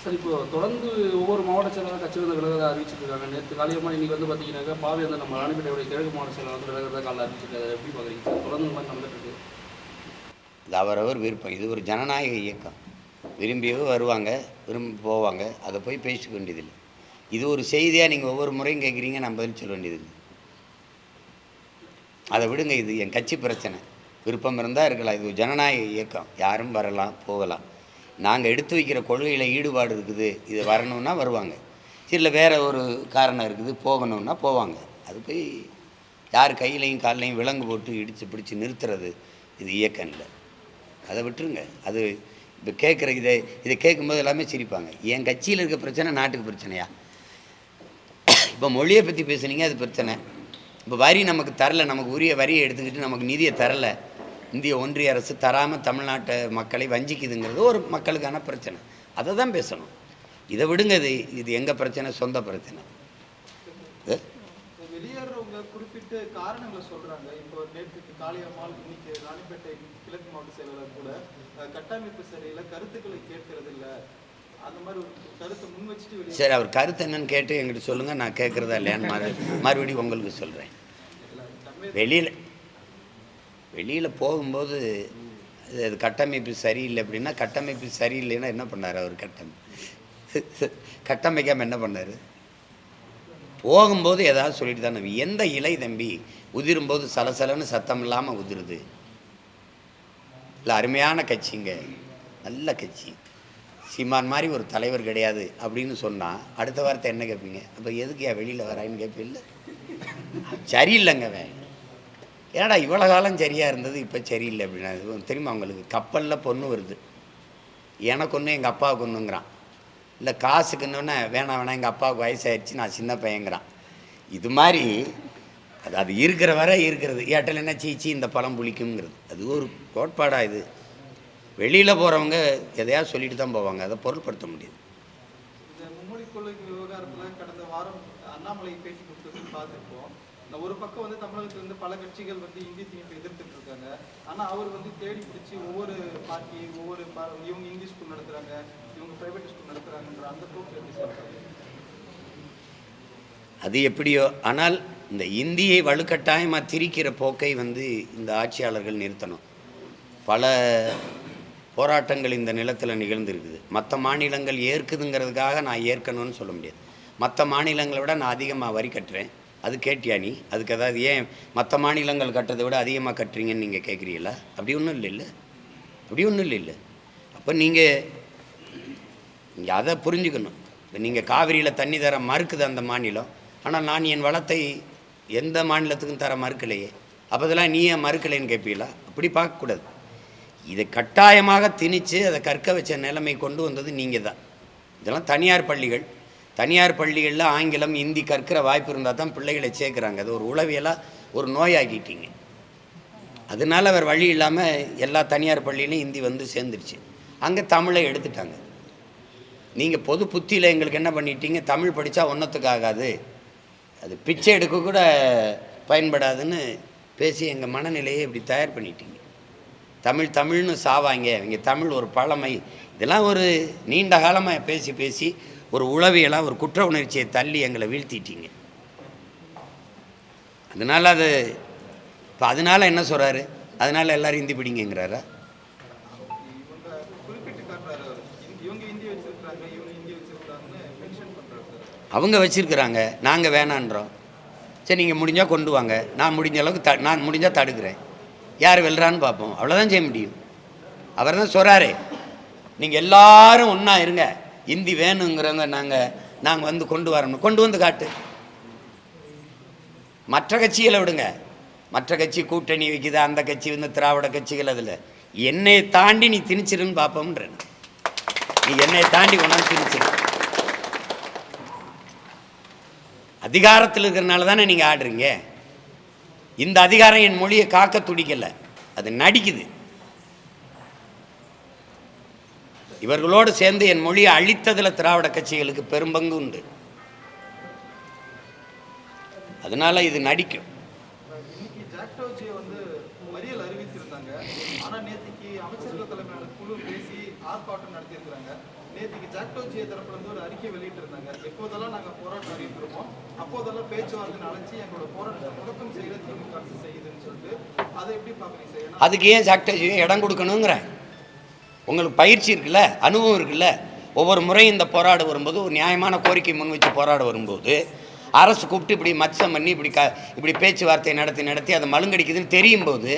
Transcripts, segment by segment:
Sir இப்போ தொடர்ந்து ஒவ்வொரு மாவட்ட செயலாளர் கட்சி வந்து விலகிறதா அறிவிச்சிட்டு இருக்காங்க. நேற்று காலையமாக இன்னைக்கு வந்து பார்த்தீங்கன்னாக்கா பாவை வந்து நம்ம ராணிப்பேட்டையுடைய கிழக்கு மாவட்ட செயலாளர் வந்து விலகிறதா காலையில் அறிவிச்சிருக்காரு. எப்படி பார்க்குறீங்க சார்? தொடர்ந்து இந்த மாதிரி நடந்துட்டு இருக்கு. இது அவரவர் விருப்பம். இது ஒரு ஜனநாயக இயக்கம். விரும்பியவோ வருவாங்க விரும்பி போவாங்க. அதை போய் பேசிக்க வேண்டியதில்லை. இது ஒரு செய்தியாக நீங்கள் ஒவ்வொரு முறையும் கேட்குறீங்க நான் பதில் சொல்ல வேண்டியதில்லை. அதை விடுங்க இது என் கட்சி பிரச்சனை. விருப்பம் இருந்தால் இருக்கலாம். இது ஜனநாயக இயக்கம். யாரும் வரலாம் போகலாம். நாங்கள் எடுத்து வைக்கிற கொள்கையில் ஈடுபாடு இருக்குது இது வரணும்னா வருவாங்க. இல்லை வேறு ஒரு காரணம் இருக்குது போகணும்னா போவாங்க. அது போய் யார் கையிலையும் கால்லையும் விலங்கு போட்டு இடித்து பிடிச்சி நிறுத்துறது இது இயக்கம் இல்லை. அதை விட்டுருங்க. அது இப்போ கேட்குற இதை இதை கேட்கும்போது எல்லாமே சிரிப்பாங்க. என் கட்சியில் இருக்க பிரச்சனை நாட்டுக்கு பிரச்சனையா? இப்போ மொழியை பற்றி பேசுனீங்க அது பிரச்சனை. இப்போ வரி நமக்கு தரலை நமக்கு உரிய வரியை எடுத்துக்கிட்டு நமக்கு நிதியை தரல. இந்திய ஒன்றிய அரசு தராமல் தமிழ்நாட்டு மக்களை வஞ்சிக்குதுங்கிறது ஒரு மக்களுக்கான பிரச்சனை. அதை தான் பேசணும். இதை விடுங்க இது இது எங்கள் பிரச்சனை? சொந்த பிரச்சனை. இது வெளியேறவங்க குறிப்பிட்ட காரணங்களை சொல்றாங்க. இப்போ நேற்றுக்கு காளியம்மாள் இன்னைக்கு ராணிப்பேட்டை கிழக்கு மாவட்ட செயலாளர் கூட அஹ், கட்டமைப்பு சரியில்லை கருத்துக்களை கேட்கறது இல்ல அந்த மாதிரி ஒரு கருத்தை முன் வச்சுட்டு வெளியே சரி அவர் கருத்து என்னன்னு கேட்டு என்கிட்ட சொல்லுங்கள் நான் கேட்குறதா இல்லையான்னு மறு மறுபடியும் உங்களுக்கு சொல்கிறேன் வெளியில் வெளியில் போகும்போது அது கட்டமைப்பு சரியில்லை அப்படின்னா கட்டமைப்பு சரியில்லைன்னா என்ன பண்ணார் அவர் கட்டமைப்பு கட்டமைக்காமல் என்ன பண்ணார்? போகும்போது ஏதாவது சொல்லிட்டு தான் எந்த இலை தம்பி உதிரும்போது சலசலன்னு சத்தம் இல்லாமல் உதிருது? இல்லை அருமையான கட்சிங்க நல்ல கட்சி. சீமான் மாதிரி ஒரு தலைவர் கிடையாது அப்படின்னு சொன்னால் அடுத்த வாரத்தை என்ன கேட்பீங்க அப்போ எதுக்கு ஏன் வெளியில் வரான்னு கேட்பீங்க சரியில்லைங்க அவன். ஏன்னாடா இவ்வளோ காலம் சரியாக இருந்தது இப்போ சரியில்லை அப்படின்னா தெரியுமா அவங்களுக்கு கப்பலில் பொண்ணு வருது. எனக்கு ஒன்று எங்கள் அப்பாவுக்கு ஒன்றுங்கிறான் இல்லை காசுக்குன்னொன்னே வேணாம் வேணாம் எங்கள் அப்பாவுக்கு வயசாயிடுச்சு நான் சின்ன பையங்கிறான் இது மாதிரி அது அது இருக்கிற வரை இருக்கிறது. ஏட்டல் என்ன சீச்சி இந்த பழம் புளிக்குங்கிறது அது ஒரு கோட்பாடாக இது. வெளியில் போகிறவங்க எதையாவது சொல்லிட்டு தான் போவாங்க. அதை பொருட்படுத்த முடியாது. மும்மொழி கொள்கை கடந்த வாரம் அண்ணாமலை பேட்டி கொடுத்தது பார்த்துருப்போம். இந்த ஒரு பக்கம் வந்து தமிழகத்துல இருந்து பல கட்சிகள் வந்து இந்தி திணிப்பை எதிர்த்துட்டு இருக்காங்க. ஆனா அவர் வந்து தேடி பிடிச்சி ஒவ்வொரு பார்ட்டி ஒவ்வொரு இவங்க இந்தி ஸ்கூல் நடத்துறாங்க இவங்க பிரைவேட் ஸ்கூல் நடத்துறாங்கன்ற அந்த போக்கு எப்படி சொல்றாங்க அது எப்படியோ ஆனால் இந்த இந்தியை வலுக்கட்டாயமாக திரிக்கிற போக்கை வந்து இந்த ஆட்சியாளர்கள் நிறுத்தணும். பல போராட்டங்கள் இந்த நிலத்தில் நிகழ்ந்திருக்குது. மற்ற மாநிலங்கள் ஏற்குதுங்கிறதுக்காக நான் ஏற்கணும்னு சொல்ல முடியாது. மற்ற மாநிலங்களை விட நான் அதிகமாக வரி கட்டுறேன். அது கேட்டியா நீ? அதுக்கு அதாவது ஏன் மற்ற மாநிலங்கள் கட்டுறதை விட அதிகமாக கட்டுறீங்கன்னு நீங்கள் கேட்குறீங்களா அப்படி ஒன்றும் இல்லை இல்லை. அப்படி ஒன்றும் இல்லை இல்லை. அப்போ நீங்கள் நீங்கள் அதை புரிஞ்சுக்கணும். இப்போ நீங்கள் காவிரியில் தண்ணி தர மறுக்குது அந்த மாநிலம். ஆனால் நான் என் வளத்தை எந்த மாநிலத்துக்கும் தர மறுக்கலையே. அப்போ இதெல்லாம் நீ ஏன் மறுக்கலைன்னு கேட்பீங்களா அப்படி பார்க்கக்கூடாது. இதை கட்டாயமாக திணித்து அதை கற்க வச்ச நிலைமை கொண்டு வந்தது நீங்கள் தான் இதெல்லாம் தனியார் பள்ளிகள். தனியார் பள்ளிகளில் ஆங்கிலம் இந்தி கற்கிற வாய்ப்பு இருந்தால் தான் பிள்ளைகளை சேர்க்குறாங்க. அது ஒரு உளவியலாக ஒரு நோயாக்கிட்டீங்க. அதனால அவர் வழி இல்லாமல் எல்லா தனியார் பள்ளியிலையும் இந்தி வந்து சேர்ந்துருச்சு. அங்கே தமிழை எடுத்துட்டாங்க. நீங்கள் பொது புத்தியில் எங்களுக்கு என்ன பண்ணிட்டீங்க? தமிழ் படித்தா ஒன்றத்துக்கு ஆகாது. அது பிச்சை எடுக்க கூட பயன்படாதுன்னு பேசி எங்கள் மனநிலையை இப்படி தயார் பண்ணிட்டீங்க. தமிழ் தமிழ்னு சாவாங்க. இங்கே தமிழ் ஒரு பழமை. இதெல்லாம் ஒரு நீண்ட காலமாக பேசி பேசி ஒரு உளவியலாக ஒரு குற்ற உணர்ச்சியை தள்ளி எங்களை வீழ்த்திட்டீங்க. அதனால் அது இப்போ அதனால் என்ன சொல்கிறாரு அதனால் எல்லோரும் இந்தி பிடிங்கிறாரா அவங்க வச்சுருக்குறாங்க நாங்கள் வேணான்றோம். சரி நீங்கள் முடிஞ்சால் கொண்டு வாங்க. நான் முடிஞ்ச அளவுக்கு த நான் முடிஞ்சால் தடுக்கிறேன். யார் வெல்றான்னு பார்ப்போம். அவ்வளோதான் செய்ய முடியும். அவர் தான் சொல்கிறாரு நீங்கள் எல்லாரும் ஒன்றா இருங்க. இந்தி வேணுங்கிறவங்க நாங்கள் நாங்கள் வந்து கொண்டு வரணும். கொண்டு வந்து காட்டு. மற்ற கட்சிகளை விடுங்க. மற்ற கட்சி கூட்டணி வைக்குது? அந்த கட்சி வந்து திராவிட கட்சிகள் அதில். என்னை தாண்டி நீ திணிச்சிருன்னு பார்ப்போம்ன்ற நீ என்னை தாண்டி கொண்டாந்து திணிச்சிரு. அதிகாரத்தில் இருக்கிறனால தானே நீங்கள் ஆடுறீங்க. இந்த அதிகாரம் என் மொழியை காக்க துடிக்கலை. அது நடிக்குது. இவர்களோடு சேர்ந்து என் மொழியை அழித்ததில் திராவிட கட்சிகளுக்கு பெரும்பங்கு உண்டு. அதனால் இது நடிக்கும். இன்னைக்கு ஜாக்டோஜியை வந்து மறியல் அறிவித்திருந்தாங்க ஆனா நேத்திக்கு அமைச்சர்கள் தலைமையிலான குழு பேசி ஆர்ப்பாட்டம் நடத்தியிருக்கிறாங்க நேற்றுக்கு ஜாக்டோஜிய தரப்புல இருந்து ஒரு அறிக்கை வெளியிட்டிருந்தாங்க எப்போதெல்லாம் நாங்க போராட்டம் அறிவிக்கிறோமோ அப்போதெல்லாம் பேச்சுவார்த்தை அழைச்சி எங்களோட போராட்டத்தை முடக்கம் செய்யற திமுக அரசு செய்யுதுன்னு சொல்லிட்டு அதை எப்படி பாக்குறீங்க சார் ஏன்னா அதுக்கு ஏன் சாக்டேஜ் இடம் கொடுக்கணுங்கிறேன். உங்களுக்கு பயிற்சி இருக்குல்ல அனுபவம் இருக்குல்ல ஒவ்வொரு முறையும் இந்த போராட வரும்போது ஒரு நியாயமான கோரிக்கை முன் வச்சு போராட வரும்போது அரசு கூப்பிட்டு இப்படி மச்சம் பண்ணி இப்படி க இப்படி பேச்சுவார்த்தை நடத்தி நடத்தி அதை மழுங்கடிக்குதுன்னு தெரியும் போது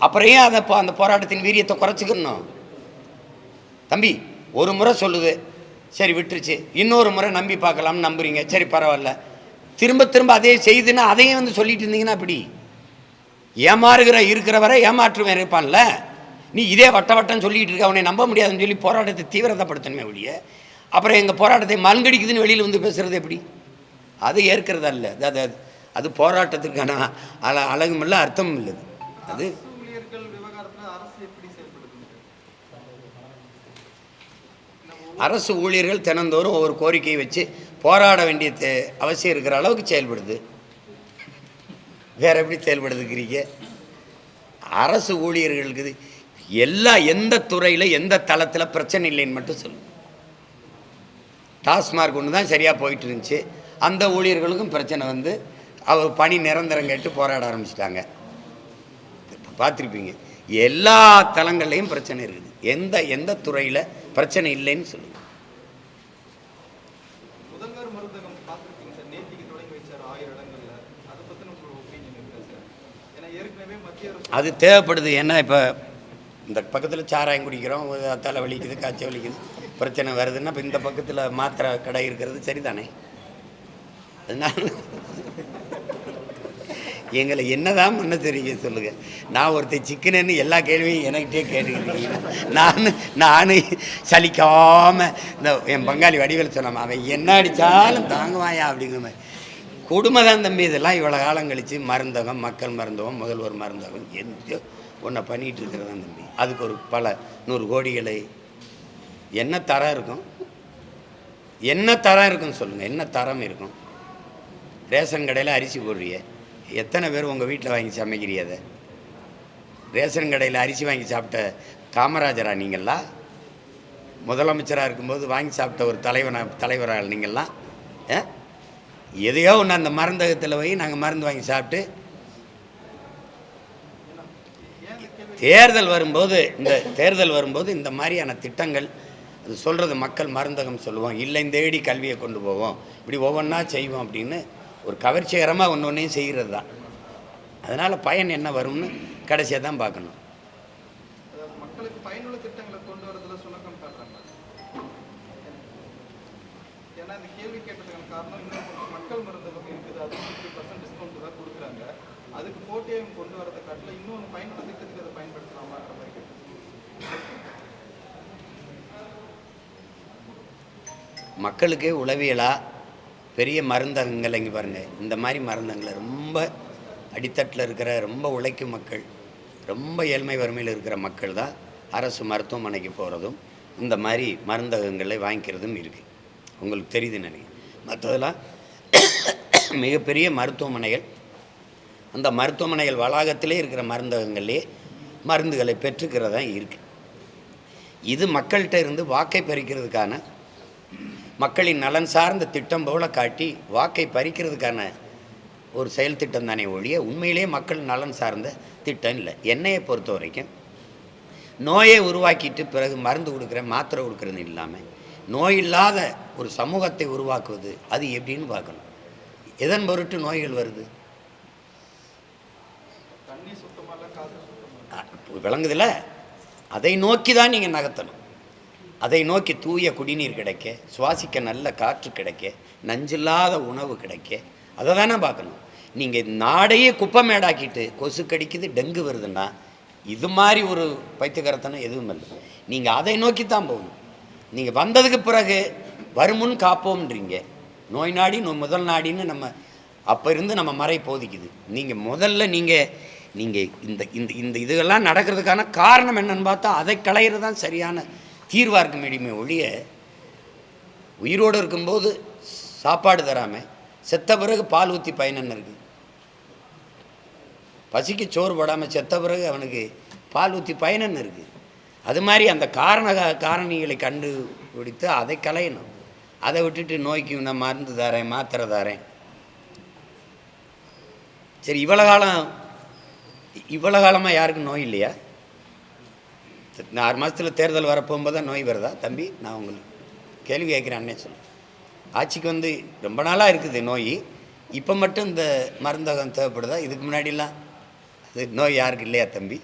அப்புறம் ஏன் அதை அந்த போராட்டத்தின் வீரியத்தை குறைச்சிக்கணும்? தம்பி ஒரு முறை சொல்லுது சரி விட்டுருச்சு இன்னொரு முறை நம்பி பார்க்கலாம்னு நம்புறீங்க சரி பரவாயில்ல. திரும்ப திரும்ப அதே செய்துன்னா அதையும் வந்து சொல்லிட்டு இருந்தீங்கன்னா அப்படி ஏமாறுகிற இருக்கிற வரை ஏமாற்றுவேன் இருப்பான்ல? நீ இதே வட்ட வட்டம் சொல்லிட்டு இருக்க அவனை நம்ப முடியாதுன்னு சொல்லி போராட்டத்தை தீவிரத்தைப்படுத்தணுமே ஒழிய அப்புறம் எங்கள் போராட்டத்தை மல்கடிக்குதுன்னு வெளியில் வந்து பேசுறது எப்படி? அது ஏற்கிறது அல்ல. அது- அது போராட்டத்திற்கான அல அழகும் இல்லை அர்த்தமும் இல்லை அது. அரசு ஊழியர்கள் தினந்தோறும் ஒவ்வொரு கோரிக்கையை வச்சு போராட வேண்டிய அவசியம் இருக்கிற அளவுக்கு செயல்படுது. வேற எப்படி செயல்படுதுக்கிறீங்க அரசு ஊழியர்களுக்கு எல்லா எந்த துறையில் எந்த தளத்தில் பிரச்சனை இல்லைன்னு மட்டும் சொல்லு. டாஸ்மார்க் ஒன்று தான் சரியாக போயிட்டு இருந்துச்சு. அந்த ஊழியர்களுக்கும் பிரச்சனை வந்து அவர் பணி நிரந்தரம் கேட்டு போராட ஆரம்பிச்சிட்டாங்க. இப்போ பார்த்துருப்பீங்க. எல்லா தளங்கள்லையும் பிரச்சனை இருக்குது. எந்த எந்த துறையில் பிரச்சனை இல்லைன்னு சொல்லுங்க அது தேவைப்படுது. ஏன்னா இப்போ இந்த பக்கத்தில் சாராயம் குடிக்கிறோம் தலை வலிக்குது காய்ச்சல் வலிக்குது. பிரச்சனை வருதுன்னா இப்போ இந்த பக்கத்தில் மாத்திரை கடை இருக்கிறது சரிதானே? அதனால எங்களை என்னதான் பண்ண தெரியும் சொல்லுங்க. நான் ஒருத்தர் சிக்கனன்னு எல்லா கேள்வியும் எனக்கிட்டே கேட்டுக்கிட்டீங்க நான் நான் சலிக்காம இந்த என் பங்காளி வடிவில் சொன்னாம அவன் என்ன அடித்தாலும் தாங்குவாயா? அப்படிங்கிற மாதிரி. கொடுமை தான் தம்பி இதெல்லாம் இவ்வளோ காலம் கழித்து மருந்தகம் மக்கள் மருந்தகம் முதல்வர் மருந்தகம் எந்த ஒன்றை பண்ணிகிட்டு இருக்கிறதான் தம்பி? அதுக்கு ஒரு பல நூறு கோடிகளை. என்ன தரம் இருக்கும்? என்ன தரம் இருக்குன்னு சொல்லுங்கள் என்ன தரம் இருக்கும்? ரேஷன் கடையில் அரிசி போடுறிய. எத்தனை பேர் உங்கள் வீட்டில் வாங்கி சமைக்கிறீ அதை? ரேஷன் கடையில் அரிசி வாங்கி சாப்பிட்ட காமராஜரா நீங்களா முதலமைச்சராக இருக்கும்போது வாங்கி சாப்பிட்ட ஒரு தலைவனா தலைவராக நீங்கள்லாம் ஆ? எதையோ ஒன்று அந்த மருந்தகத்தில் போய் நாங்கள் மருந்து வாங்கி சாப்பிட்டு தேர்தல் வரும்போது இந்த தேர்தல் வரும்போது இந்த மாதிரியான திட்டங்கள் அது சொல்கிறது மக்கள் மருந்தகம் சொல்லுவோம் இல்லை தேடி கல்வியை கொண்டு போவோம். இப்படி ஒவ்வொன்றா செய்வோம் அப்படின்னு ஒரு கவர்ச்சிகரமாக ஒன்று ஒன்றையும் செய்கிறது தான். அதனால் பயன் என்ன வரும்னு கடைசியாக தான் பார்க்கணும். அதுக்கு போட்டியை கொண்டு வரத காட்டில இன்னொன்று பயனுள்ள திட்டத்தை அதை பயன்படுத்தலாமான்ற மாதிரி கேட்டு மக்களுக்கு உளவியலாக பெரிய மருந்தகங்கள் இங்கே பாருங்கள் இந்த மாதிரி மருந்தகங்களை ரொம்ப அடித்தட்டில் இருக்கிற ரொம்ப உழைக்கும் மக்கள் ரொம்ப ஏழ்மை வறுமையில் இருக்கிற மக்கள் தான் அரசு மருத்துவமனைக்கு போகிறதும் இந்த மாதிரி மருந்தகங்களை வாங்கிக்கிறதும் இருக்குது உங்களுக்கு தெரியுது நினைக்கிறேன். மற்றதெல்லாம் மிகப்பெரிய மருத்துவமனைகள். அந்த மருத்துவமனைகள் வளாகத்திலே இருக்கிற மருந்தகங்கள்லேயே மருந்துகளை பெற்றுக்கிறதான் இருக்குது இது மக்கள்கிட்ட இருந்து வாக்கை பறிக்கிறதுக்கான மக்களின் நலன் சார்ந்த திட்டம் போல காட்டி வாக்கை பறிக்கிறதுக்கான ஒரு செயல் திட்டம் தானே ஒழிய உண்மையிலேயே மக்கள் நலன் சார்ந்த திட்டம் இல்லை. என்னையை பொறுத்த வரைக்கும் நோயை உருவாக்கிட்டு பிறகு மருந்து கொடுக்குறேன் மாத்திரை கொடுக்குறது இல்லாமல் நோய் இல்லாத ஒரு சமூகத்தை உருவாக்குவது அது எப்படின்னு பார்க்கணும். எதன் பொருட்டு நோய்கள் வருது? தண்ணி சுத்தமா இல்லை காற்று சுத்தமா இல்லை. விளங்குதுல அதை நோக்கி தான் நீங்கள் நகர்த்தணும். அதை நோக்கி தூய குடிநீர் கிடைக்க சுவாசிக்க நல்ல காற்று கிடைக்க நஞ்சில்லாத உணவு கிடைக்க அதை தானே பார்க்கணும். நீங்கள் நாடையே குப்பை மேடாக்கிட்டு கொசு கடிக்குது டெங்கு வருதுன்னா இது மாதிரி ஒரு பைத்தியகரத்தனம் எதுவும் இல்லை. நீங்கள் அதை நோக்கி தான் போகணும். நீங்கள் வந்ததுக்கு பிறகு வருமுன் காப்போம்ன்றீங்க. நோய் நாடி நோய் முதல் நாடின்னு நம்ம அப்போ இருந்து நம்ம மறை போதிக்குது. நீங்கள் முதல்ல நீங்கள் நீங்கள் இந்த இந்த இந்த இதுகெல்லாம் நடக்கிறதுக்கான காரணம் என்னன்னு பார்த்தா அதை களையிறது தான் சரியான தீர்வாக இருக்க முடியுமே ஒழிய உயிரோடு இருக்கும்போது சாப்பாடு தராமல் செத்த பிறகு பால் ஊற்றி பயனன்னு இருக்குது பசிக்கு சோறு போடாமல் செத்த பிறகு அவனுக்கு பால் ஊற்றி பயனன்னு இருக்குது அது மாதிரி அந்த காரண காரணிகளை கண்டு கண்டுபிடித்து அதை கலையணும் அதை விட்டுட்டு நோய்க்கு நான் மருந்து தரேன் மாத்திரை தரேன். சரி இவ்வளோ காலம் இவ்வளோ காலமாக யாருக்கும் நோய் இல்லையா? ஆறு மாதத்தில் தேர்தல் வரப்போகும்போது தான் நோய் வருதா? தம்பி நான் உங்களுக்கு கேள்வி கேட்குறேன் அண்ணே ஆட்சிக்கு வந்து ரொம்ப நாளாக இருக்குது நோய். இப்போ மட்டும் இந்த மருந்தகம் தேவைப்படுதா? இதுக்கு முன்னாடிலாம் அது நோய் யாருக்கு இல்லையா தம்பி?